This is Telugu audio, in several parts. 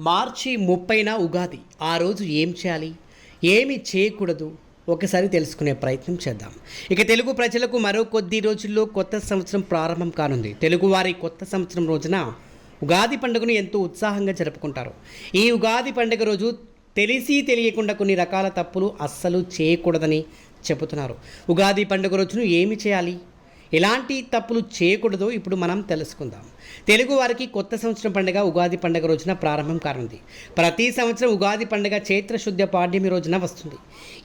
మార్చి ముప్పైన ఉగాది. ఆ రోజు ఏం చేయాలి? ఏమి చేయకూడదు? ఒకసారి తెలుసుకునే ప్రయత్నం చేద్దాం. ఇక తెలుగు ప్రజలకు మరో కొద్ది రోజుల్లో కొత్త సంవత్సరం ప్రారంభం కానుంది. తెలుగువారి కొత్త సంవత్సరం రోజున ఉగాది పండుగను ఎంతో ఉత్సాహంగా జరుపుకుంటారు. ఈ ఉగాది పండుగ రోజు తెలిసి తెలియకుండా కొన్ని రకాల తప్పులు అస్సలు చేయకూడదని చెబుతున్నారు. ఉగాది పండుగ రోజును ఏమి చేయాలి? ఎలాంటి తప్పులు చేయకూడదో ఇప్పుడు మనం తెలుసుకుందాం. తెలుగు వారికి కొత్త సంవత్సరం పండుగ ఉగాది పండుగ రోజున ప్రారంభం కానుంది. ప్రతి సంవత్సరం ఉగాది పండుగ చైత్రశుద్ధ పాడ్యమి రోజున వస్తుంది.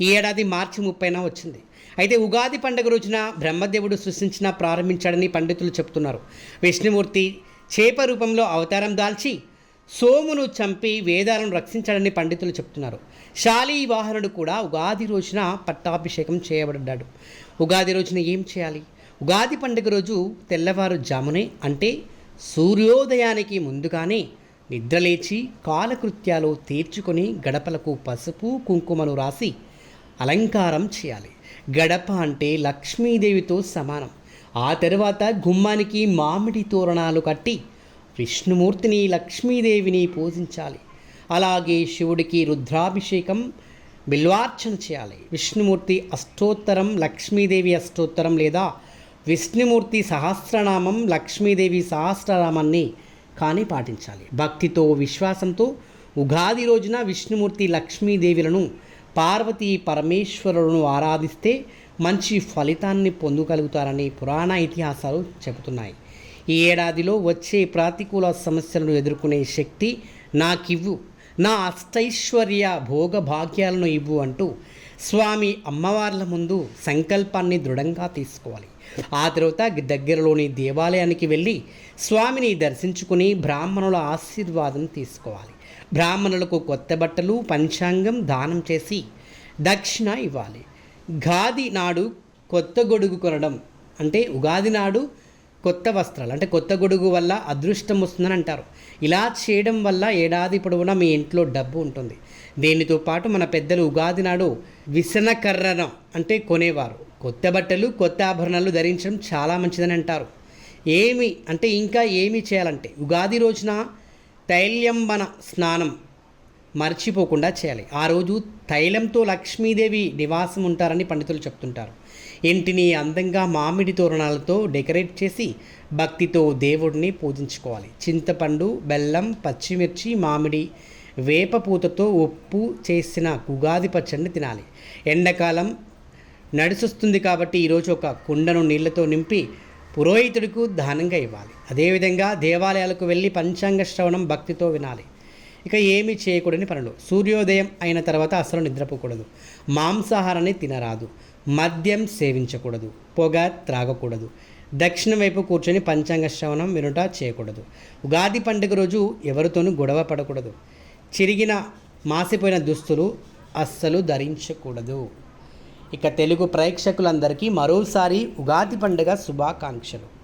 ఈ ఏడాది మార్చి ముప్పైన వచ్చింది. అయితే ఉగాది పండుగ రోజున బ్రహ్మదేవుడు సృష్టించిన ప్రారంభించాడని పండితులు చెబుతున్నారు. విష్ణుమూర్తి చేప రూపంలో అవతారం దాల్చి సోమును చంపి వేదాలను రక్షించాడని పండితులు చెప్తున్నారు శాలీ వాహనుడు కూడా ఉగాది రోజున పట్టాభిషేకం చేయబడ్డాడు. ఉగాది రోజున ఏం చేయాలి? ఉగాది పండుగ రోజు తెల్లవారు జామునే అంటే సూర్యోదయానికి ముందుగానే నిద్రలేచి కాలకృత్యాలు తీర్చుకొని గడపలకు పసుపు కుంకుమను రాసి అలంకారం చేయాలి. గడప అంటే లక్ష్మీదేవితో సమానం. ఆ తర్వాత గుమ్మానికి మామిడి తోరణాలు కట్టి విష్ణుమూర్తిని లక్ష్మీదేవిని పూజించాలి. అలాగే శివుడికి రుద్రాభిషేకం బిల్వార్చన చేయాలి. విష్ణుమూర్తి అష్టోత్తరం లక్ష్మీదేవి అష్టోత్తరం లేదా విష్ణుమూర్తి సహస్రనామం లక్ష్మీదేవి సహస్రనామాన్ని కానీ పాటించాలి. భక్తితో విశ్వాసంతో ఉగాది రోజున విష్ణుమూర్తి లక్ష్మీదేవులను పార్వతీ పరమేశ్వరులను ఆరాధిస్తే మంచి ఫలితాన్ని పొందగలుగుతారని పురాణ ఇతిహాసాలు చెబుతున్నాయి. ఈ ఏడాదిలో వచ్చే ప్రతికూల సమస్యలను ఎదుర్కొనే శక్తి నాకివ్వు. నా అష్టైశ్వర్య భోగభాగ్యాలను ఇవ్వు అంటూ స్వామి అమ్మవార్ల ముందు సంకల్పాన్ని దృఢంగా తీసుకోవాలి. ఆ తర్వాత దగ్గరలోని దేవాలయానికి వెళ్ళి స్వామిని దర్శించుకుని బ్రాహ్మణుల ఆశీర్వాదం తీసుకోవాలి. బ్రాహ్మణులకు కొత్త బట్టలు పంచాంగం దానం చేసి దక్షిణ ఇవ్వాలి. గాది నాడు కొత్త గొడుగు కొనడం అంటే ఉగాది నాడు కొత్త వస్త్రాలు అంటే కొత్త గొడుగు వల్ల అదృష్టం వస్తుందని అంటారు. ఇలా చేయడం వల్ల ఏడాది పొడవునా మీ ఇంట్లో డబ్బు ఉంటుంది. దీనితో పాటు మన పెద్దలు ఉగాది నాడు విసనకర్రనం అంటే కొనేవారు. కొత్త బట్టలు కొత్త ఆభరణాలు ధరించడం చాలా మంచిదని అంటారు. ఏమి అంటే ఇంకా ఏమి చేయాలంటే ఉగాది రోజున తైల్యంబన స్నానం మర్చిపోకుండా చేయాలి. ఆ రోజు తైలంతో లక్ష్మీదేవి నివాసం ఉంటారని పండితులు చెప్తుంటారు. ఇంటిని అందంగా మామిడి తోరణాలతో డెకరేట్ చేసి భక్తితో దేవుడిని పూజించుకోవాలి. చింతపండు బెల్లం పచ్చిమిర్చి మామిడి వేప పూతతో ఉప్పు చేసిన ఉగాది పచ్చడిని తినాలి. ఎండాకాలం నడుసొస్తుంది కాబట్టి ఈరోజు ఒక కుండను నీళ్ళతో నింపి పురోహితుడికి దానంగా ఇవ్వాలి. అదేవిధంగా దేవాలయాలకు వెళ్ళి పంచాంగ శ్రవణం భక్తితో వినాలి. ఇక ఏమీ చేయకూడని పనులు. సూర్యోదయం అయిన తర్వాత అసలు నిద్రపోకూడదు. మాంసాహారాన్ని తినరాదు. మద్యం సేవించకూడదు పొగ త్రాగకూడదు. దక్షిణ వైపు కూర్చొని పంచాంగ శ్రవణం వినుట చేయకూడదు. ఉగాది పండుగ రోజు ఎవరితోనూ గొడవ పడకూడదు. చిరిగిన మాసిపోయిన దుస్తులు అస్సలు ధరించకూడదు. ఇక తెలుగు ప్రేక్షకులందరికీ మరోసారి ఉగాది పండుగ శుభాకాంక్షలు.